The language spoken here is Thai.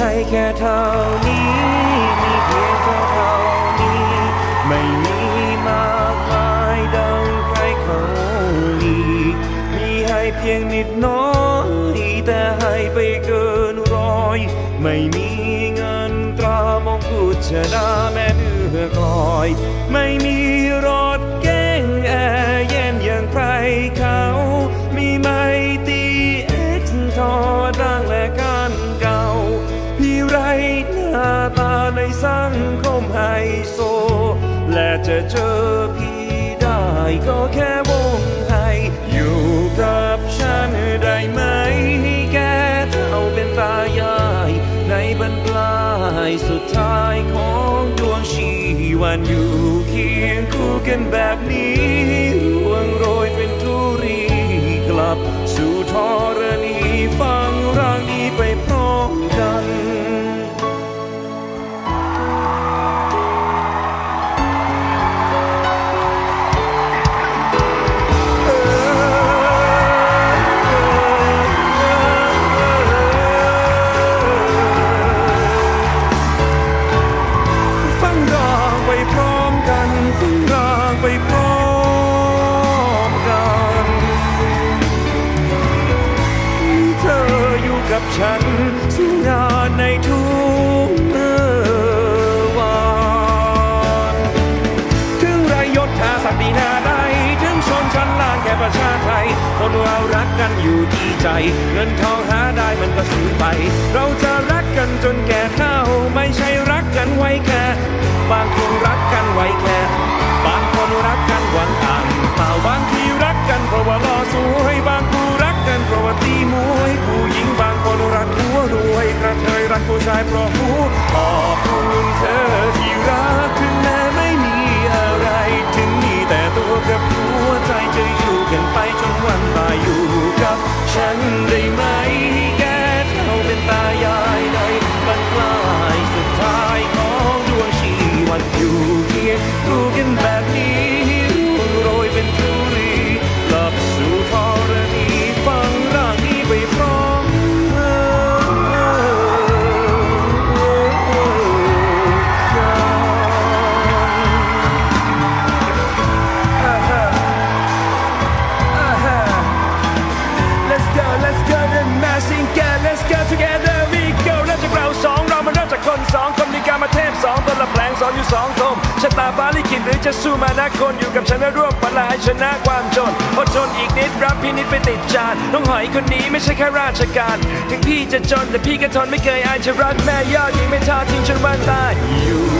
แค่เท่านี้ มีเพียงแค่เท่านี้ ไม่มีมากมายดังใครเขาลีมีให้เพียงนิดน้อยแต่ให้ไปเกินร้อย ไม่มีเงินตรามองกุฎชดาแม่เนื้อกลอย ไม่มีรถเหน้าตาในสังคมไฮโซ และจะเจอพี่ได้ก็แค่วงไฮอยู่กับฉันได้ไหมให้แกเท่าเป็นตายาย ในบรรปลายสุดท้ายของดวงชีวันอยู่เคียงคู่กันแบบนี้ กับฉันสู้งาในทุกเมื่อวันถึงไรยศทาศักดินาใดถึงชนชั้นล่างแค่ประชาไทย คนเรารักกันอยู่ที่ใจ เงินทองหาได้มันก็สูญไป เราจะรักกันจนแก่เฒ่า ไม่ใช่รักกันไว้แค่ บางคนรักกันไว้แค่ ผู้ชายเพราะหูขอบคุณเธอที่รักถึงแม้ไม่มีอะไร ถึงมีแต่ตัวกับหัวใจจะอยู่กันไปจน ละแปลงสอนอยู่สองคมชะตาฟ้าลิขิตหรือจะสู้มานะคนอยู่กับฉันและร่วมพลังให้ชนะความจนอดทนอีกนิดรับพี่นิดไปติดจานน้องหอยคนนี้ไม่ใช่แค่ราชการ ถึงพี่จะจนแต่พี่ก็ทนไม่เคยอายจะรักแม่ยอดยิ่งไม่ทอดทิ้งจนวันตายอยู่